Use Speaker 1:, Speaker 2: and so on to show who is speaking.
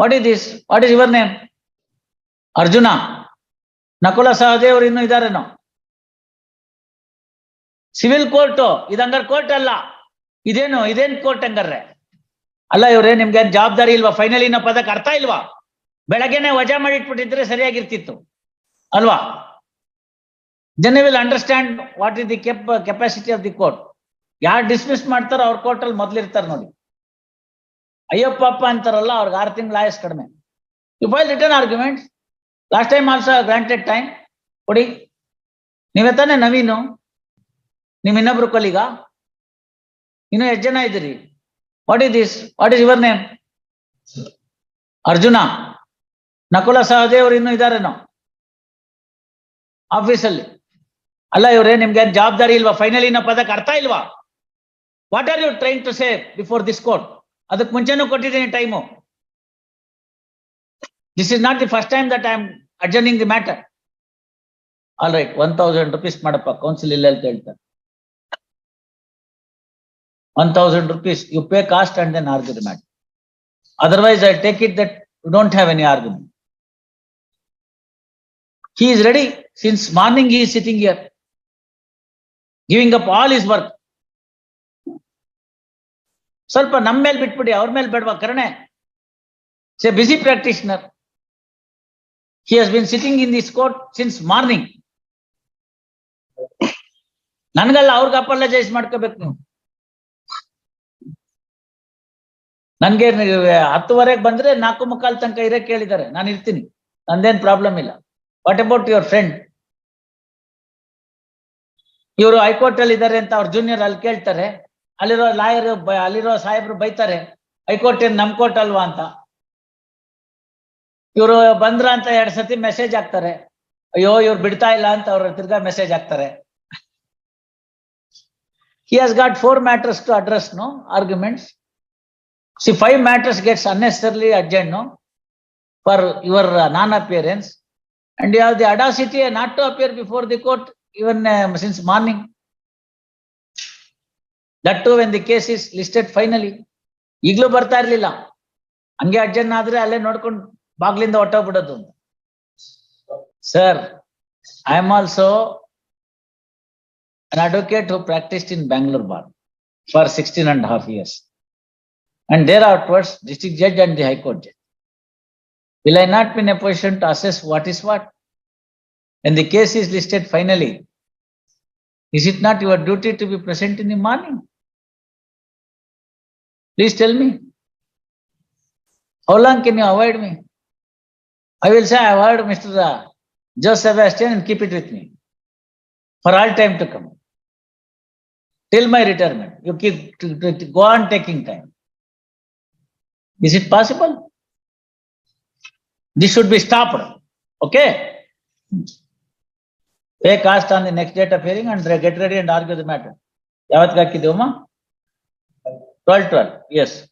Speaker 1: What is this what is your name Arjuna Nakula ಸಹದೇವರು ಇನ್ನು ನಾವು civil court ಇದಂಗಾರ court ಅಲ್ಲ. ಇದೇನು, ಇದೇನ್ ಕೋರ್ಟ್ ಹಂಗಾರ್ರೆ ಅಲ್ಲ ಇವ್ರೆ, ನಿಮ್ಗೆ ಜವಾಬ್ದಾರಿ ಇಲ್ವಾ? ಫೈನಲಿನ ಪದಕ್ಕೆ ಅರ್ಥ ಇಲ್ವಾ? ಬೆಳಗ್ಗೆನೆ ವಜಾ ಮಾಡಿಟ್ಬಿಟ್ಟಿದ್ರೆ ಸರಿಯಾಗಿರ್ತಿತ್ತು. ಅಲ್ವಾ? ಜನ will understand what is the cap capacity of the court ಯಾರು ಡಿಸ್ಮಿಸ್ ಮಾಡ್ತಾರೋ ಅವ್ರ ಕೋರ್ಟ್ ಅಲ್ಲಿ ಮೊದ್ಲಿರ್ತಾರೆ ನೋಡಿ. ಅಯ್ಯಪ್ಪಪ್ಪ ಅಂತಾರಲ್ಲ, ಅವ್ರಿಗೆ ಆರು ತಿಂಗಳು ಆಯಸ್ ಕಡಿಮೆ. You file return argument last time also granted time ಕೊಡಿ. ನೀವೇ ತಾನೇ ನವೀನು? ನಿಮ್ ಇನ್ನೊಬ್ರು ಕೊಲಿಗ? ಇನ್ನು ಎಷ್ಟು ಜನ ಇದ್ದೀರಿ? What is this what is your name Arjuna. Nakula ಸಹದೇವರು ಇನ್ನು ಇದಾರೇನೋ ಆಫೀಸಲ್ಲಿ ಅಲ್ಲ. ಇವ್ರೆ, ನಿಮ್ಗೆ ಜವಾಬ್ದಾರಿ ಇಲ್ವಾ? ಫೈನಲಿನ ಪದಕ್ಕೆ ಅರ್ಥ ಇಲ್ವಾ? What are you train to save before this court ಅದಕ್ಕೆ ಮುಂಚೆನೂ ಕೊಟ್ಟಿದ್ದೀನಿ time this is not the first time that I am adjourning the matter all right one thousand rupees ಮಾಡಪ್ಪ ಕೌನ್ಸಿಲ್ ಇಲ್ಲ ಅಂತ ಹೇಳ್ತಾರೆ one thousand rupees you pay cost and then argue the matter otherwise I take it that you don't have any argument he is ready since morning he is sitting here giving up all his work ಸ್ವಲ್ಪ ನಮ್ಮ ಮೇಲೆ ಬಿಟ್ಬಿಡಿ, ಅವ್ರ ಮೇಲೆ ಬೇಡವಾ? It's a busy practitioner he has been sitting in this court since morning ನನ್ಗಲ್ಲ ಅವ್ರಿಗೆ apologise ಮಾಡ್ಕೋಬೇಕು ನೀವು. ನನ್ಗೆ ಹತ್ತುವರೆಗೆ ಬಂದ್ರೆ ನಾಲ್ಕು ಮುಕ್ಕಾಲ್ ತನಕ ಇರೋ ಕೇಳಿದ್ದಾರೆ ನಾನು ಇರ್ತೀನಿ. ನಂದೇನ್ ಪ್ರಾಬ್ಲಮ್ ಇಲ್ಲ. ವಾಟ್ ಅಬೌಟ್ ಯುವರ್ ಫ್ರೆಂಡ್ ಇವರು ಹೈಕೋರ್ಟ್ ಅಲ್ಲಿ ಇದ್ದಾರೆ ಅಂತ ಅವ್ರ ಜೂನಿಯರ್ ಅಲ್ಲಿ ಕೇಳ್ತಾರೆ. ಅಲ್ಲಿರೋ ಲಾಯರ್ ಅಲ್ಲಿರೋ ಸಾಹೇಬ್ರು ಬೈತಾರೆ ಹೈಕೋರ್ಟ್ ಏನ್ ನಮ್ ಕೋರ್ಟ್ ಅಲ್ವಾ ಅಂತ ಇವರು ಬಂದ್ರ ಅಂತ ಎರಡ್ ಸತಿ ಮೆಸೇಜ್ ಹಾಕ್ತಾರೆ ಅಯ್ಯೋ ಇವ್ರು ಬಿಡ್ತಾ ಇಲ್ಲ ಅಂತ ಅವ್ರ ತಿರ್ಗಾ ಮೆಸೇಜ್ ಹಾಕ್ತಾರೆ he has got four matters to address no arguments see five matters gets unnecessarily adjourned no for your non non and the audacity not to appear before the court even uh, since morning. That too when the case is listed finally. ಈಗ್ಲೂ ಬರ್ತಾ ಇರ್ಲಿಲ್ಲ ಹಂಗೆ adjourn ಆದ್ರೆ ಅಲ್ಲೇ ನೋಡ್ಕೊಂಡು ಬಾಗ್ಲಿಂದ ಹೊಟ್ಟೋಗ್ಬಿಡೋದು sir I am also an advocate who practiced in Bangalore bar for 16 and a half years. And thereafterwards, district judge and the high court judge. Will I not be in a position to assess what is what? When the case is listed finally, is it not your duty to be present in the morning? Please tell me. How long can you avoid me? I will say I avoid Mr. Joe Sebastian and keep it with me for all time to come. Till my retirement, you keep to, to- to go on taking time. Is it possible? This should be stopped. Okay? Pay cost on the next date of hearing and get ready and argue the matter. ಯಾವತ್ತಿಗೆ ಹಾಕಿದ್ದೀವಮ್ಮ 12, 12. Yes.